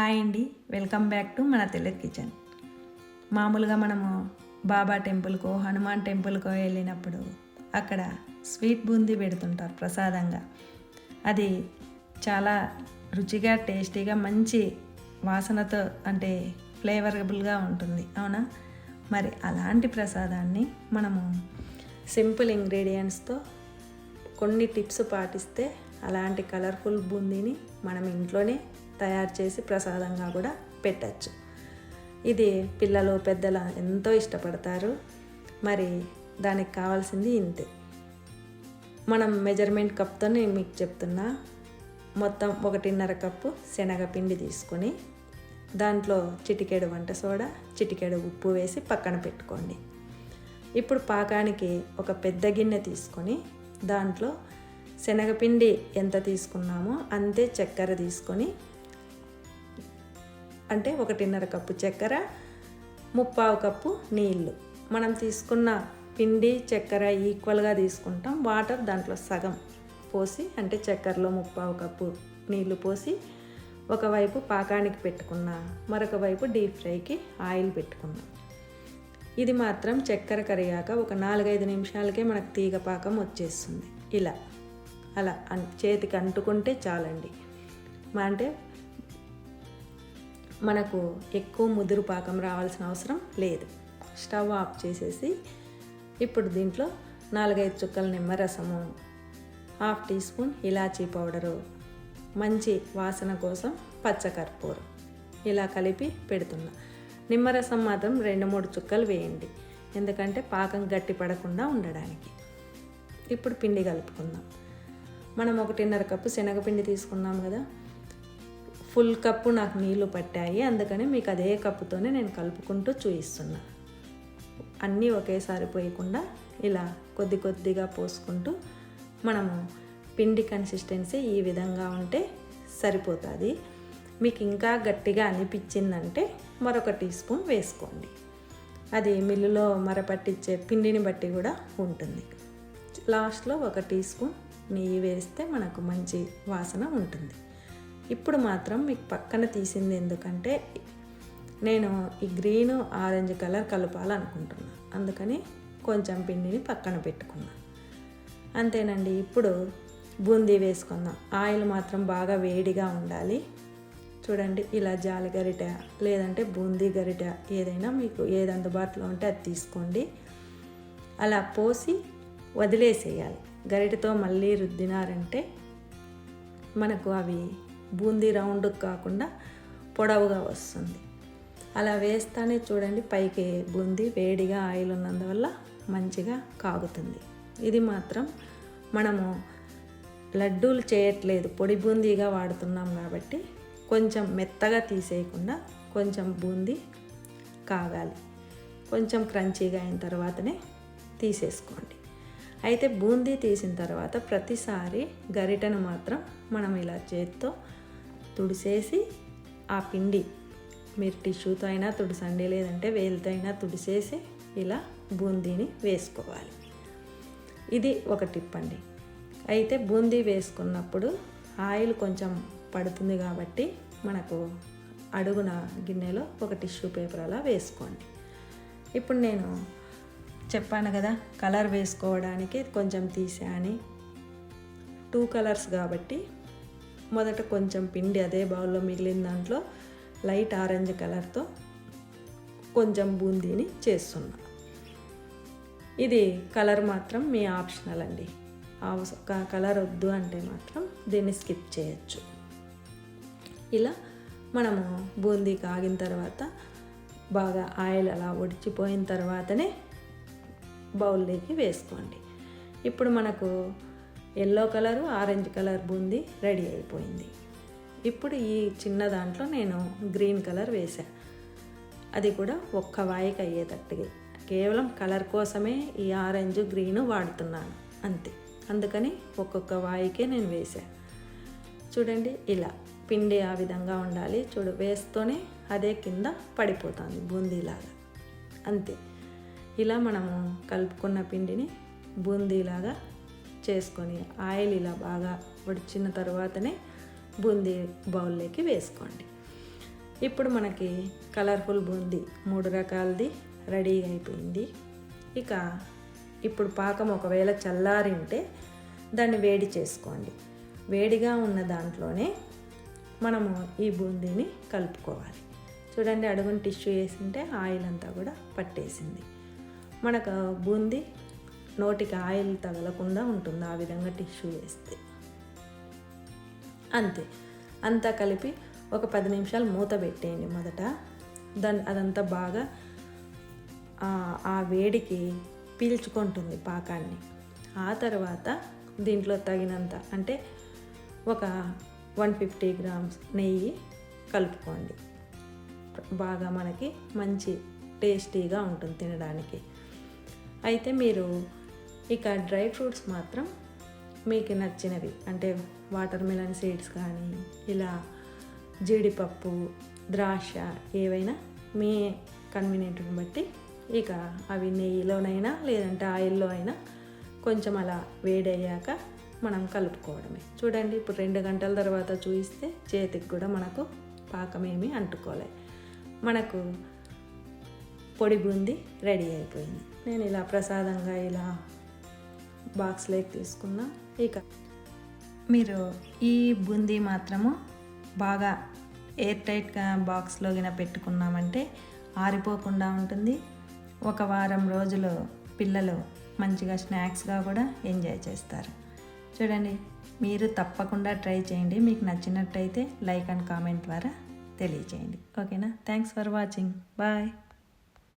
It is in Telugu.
హాయ్ అండి. వెల్కమ్ బ్యాక్ టు మన తెలుగు కిచెన్. మామూలుగా మనము బాబా టెంపుల్కో హనుమాన్ టెంపుల్కో వెళ్ళినప్పుడు అక్కడ స్వీట్ బూందీ పెడుతుంటారు ప్రసాదంగా. అది చాలా రుచిగా టేస్టీగా మంచి వాసనతో అంటే ఫ్లేవరబుల్గా ఉంటుంది. అవునా? మరి అలాంటి ప్రసాదాన్ని మనము సింపుల్ ఇంగ్రీడియంట్స్తో కొన్ని టిప్స్ పాటిస్తే అలాంటి కలర్ఫుల్ బూందీని మనం ఇంట్లోనే తయారు చేసి ప్రసాదంగా కూడా పెట్టచ్చు. ఇది పిల్లలు పెద్దలు ఎంతో ఇష్టపడతారు. మరి దానికి కావాల్సింది ఇంతే. మనం మెజర్మెంట్ కప్తో నేను మీకు చెప్తున్నా. మొత్తం ఒకటిన్నర కప్పు శనగపిండి తీసుకొని దాంట్లో చిటికెడు వంట సోడా చిటికెడు ఉప్పు వేసి పక్కన పెట్టుకోండి. ఇప్పుడు పాకానికి ఒక పెద్ద గిన్నె తీసుకొని దాంట్లో శనగపిండి ఎంత తీసుకున్నామో అంతే చక్కెర తీసుకొని అంటే ఒకటిన్నర కప్పు చక్కెర ముప్పావు కప్పు నీళ్ళు మనం తీసుకున్న పిండి చక్కెర ఈక్వల్గా తీసుకుంటాం. వాటర్ దాంట్లో సగం పోసి అంటే చక్కెరలో ముప్పావు కప్పు నీళ్ళు పోసి ఒకవైపు పాకానికి పెట్టుకున్నా మరొక వైపు డీప్ ఫ్రైకి ఆయిల్ పెట్టుకున్నాం. ఇది మాత్రం చక్కెర కరిగాక ఒక నాలుగైదు నిమిషాలకే మనకు తీగ పాకం వచ్చేస్తుంది. ఇలా. అలా అన్ చేతికి అంటుకుంటే చాలండి. మా అంటే మనకు ఎక్కువ ముదురు పాకం రావాల్సిన అవసరం లేదు. స్టవ్ ఆఫ్ చేసేసి ఇప్పుడు దీంట్లో నాలుగైదు చుక్కల నిమ్మరసము హాఫ్ టీ స్పూన్ ఇలాచీ పౌడరు మంచి వాసన కోసం పచ్చకర్పూరం ఇలా కలిపి పెడుతున్నా. నిమ్మరసం మాత్రం రెండు మూడు చుక్కలు వేయండి. ఎందుకంటే పాకం గట్టి పడకుండా ఉండడానికి. ఇప్పుడు పిండి కలుపుకుందాం. మనం ఒకటిన్నర కప్పు శనగపిండి తీసుకున్నాం కదా. ఫుల్ కప్పు నాకు నీళ్ళు పట్టాయి. అందుకని మీకు అదే కప్పుతోనే నేను కలుపుకుంటూ చూపిస్తున్నా అన్నీ ఒకేసారి పోయకుండా ఇలా కొద్ది కొద్దిగా పోసుకుంటూ మనము పిండి కన్సిస్టెన్సీ ఈ విధంగా ఉంటే సరిపోతుంది. మీకు ఇంకా గట్టిగా అనిపించిందంటే మరొక టీ స్పూన్ వేసుకోండి. అది మిల్లులో మరపట్టించే పిండిని బట్టి కూడా ఉంటుంది. లాస్ట్లో ఒక టీ స్పూన్ నెయ్యి వేస్తే మనకు మంచి వాసన ఉంటుంది. ఇప్పుడు మాత్రం మీకు పక్కన తీసింది ఎందుకంటే నేను ఈ గ్రీన్ ఆరెంజ్ కలర్ కలపాలనుకుంటున్నాను అందుకని కొంచెం పిండిని పక్కన పెట్టుకున్నాను అంతేనండి ఇప్పుడు బూందీ వేసుకుందాం. ఆయిల్ మాత్రం బాగా వేడిగా ఉండాలి. చూడండి ఇలా జాలి గరిట లేదంటే బూందీ గరిట ఏదైనా మీకు ఏది అందుబాటులో ఉంటే అది తీసుకోండి. అలా పోసి వదిలేసేయాలి. గరిటతో మళ్ళీ రుద్దినారంటే మనకు అవి బూందీ రౌండ్ కాకుండా పొడవుగా వస్తుంది. అలా వేస్తానే చూడండి పైకి బూందీ వేడిగా ఆయిల్ ఉన్నందువల్ల మంచిగా కాగుతుంది. ఇది మాత్రం మనము లడ్డూలు చేయట్లేదు పొడి బూందీగా వాడుతున్నాం కాబట్టి కొంచెం మెత్తగా తీసేయకుండా కొంచెం బూందీ కాగాలి. కొంచెం క్రంచీగా అయిన తర్వాతనే తీసేసుకోండి. అయితే బూందీ తీసిన తర్వాత ప్రతిసారి గరిటను మాత్రం మనం ఇలా చేత్తో తుడిసేసి ఆ పిండి మీరు టిష్యూతో అయినా తుడిసండి లేదంటే వేలితో అయినా తుడిసేసి ఇలా బూందీని వేసుకోవాలి. ఇది ఒక టిప్ అండి. అయితే బూందీ వేసుకున్నప్పుడు ఆయిల్ కొంచెం పడుతుంది కాబట్టి మనకు అడుగున గిన్నెలో ఒక టిష్యూ పేపర్ అలా వేసుకోండి. ఇప్పుడు నేను చెప్పాను కదా కలర్ వేసుకోవడానికి కొంచెం తీసా అని టూ కలర్స్ కాబట్టి మొదట కొంచెం పిండి అదే బౌల్లో మిగిలిన దాంట్లో లైట్ ఆరెంజ్ కలర్తో కొంచెం బూందీని చేస్తున్నా. ఇది కలర్ మాత్రం మీ ఆప్షనల్ అండి. కలర్ వద్దు అంటే మాత్రం దీన్ని స్కిప్ చేయొచ్చు. ఇలా మనము బూందీ కాగిన తర్వాత బాగా ఆయిల్ అలా ఒడిచిపోయిన తర్వాతనే బౌల్లోకి వేసుకోండి. ఇప్పుడు మనకు yellow colour orange colour boondi ready అయిపోయింది. ఇప్పుడు ఈ చిన్న దాంట్లో నేను గ్రీన్ కలర్ వేసా అది కూడా ఒక్క వాయికి అయ్యేటట్టుగా. కేవలం కలర్ కోసమే ఈ ఆరెంజ్ గ్రీన్ వాడుతున్నాను. అంతే. అందుకని ఒక్కొక్క వాయికే నేను వేసా చూడండి ఇలా పిండి ఆ విధంగా ఉండాలి. చూడు వేస్తూనే అదే కింద పడిపోతుంది బూందీలాగా. అంతే. ఇలా మనము కలుపుకున్న పిండిని బూందీలాగా చేసుకొని ఆయిల్ ఇలా బాగా వడిచిన తర్వాతనే బూందీ బౌల్లోకి వేసుకోండి. ఇప్పుడు మనకి కలర్ఫుల్ బూందీ మూడు రకాలది రెడీ అయిపోయింది. ఇక ఇప్పుడు పాకం ఒకవేళ చల్లారి ఉంటే దాన్ని వేడి చేసుకోండి. వేడిగా ఉన్న దాంట్లోనే మనము ఈ బూందీని కలుపుకోవాలి. చూడండి అడుగున టిష్యూ వేసింటే ఆయిల్ అంతా కూడా పట్టేసింది. మనకు బూందీ నోటికి ఆయిల్ తగలకుండా ఉంటుంది. ఆ విధంగా టిష్యూ వేస్తే. అంతే. అంతా కలిపి ఒక పది నిమిషాలు మూత పెట్టేయండి మొదట. దాన్ని అదంతా బాగా ఆ- ఆ వేడికి పీల్చుకుంటుంది పాకాన్ని. ఆ తర్వాత దీంట్లో తగినంత అంటే ఒక వన్ ఫిఫ్టీ గ్రామ్స్ నెయ్యి కలుపుకోండి. బాగా మనకి మంచి టేస్టీగా ఉంటుంది తినడానికి. అయితే మీరు ఇక డ్రై ఫ్రూట్స్ మాత్రం మీకు నచ్చినవి. అంటే వాటర్ మిలన్ సీడ్స్ కానీ ఇలా జీడిపప్పు ద్రాక్ష ఏవైనా మీ కన్వీనియంట్ని బట్టి ఇక అవి నెయ్యిలోనైనా లేదంటే ఆయిల్లో అయినా కొంచెం అలా వేడయ్యాక మనం కలుపుకోవడమే. చూడండి ఇప్పుడు రెండు గంటల తర్వాత చూస్తే చేతికి కూడా మనకు పాకమేమి అంటుకోలే. మనకు పొడి బూంది రెడీ అయిపోయింది. నేను ఇలా ప్రసాదంగా ఇలా బాక్స్లోకి తీసుకున్నా. ఇక మీరు ఈ బూందీ మాత్రము బాగా ఎయిర్ టైట్గా బాక్స్లో గిన పెట్టుకున్నామంటే ఆరిపోకుండా ఉంటుంది. ఒక వారం రోజులు పిల్లలు మంచిగా స్నాక్స్గా కూడా ఎంజాయ్ చేస్తారు. చూడండి మీరు తప్పకుండా ట్రై చేయండి. మీకు నచ్చినట్టయితే లైక్ అండ్ కామెంట్ ద్వారా తెలియచేయండి. ఓకేనా? Thanks for watching. బాయ్.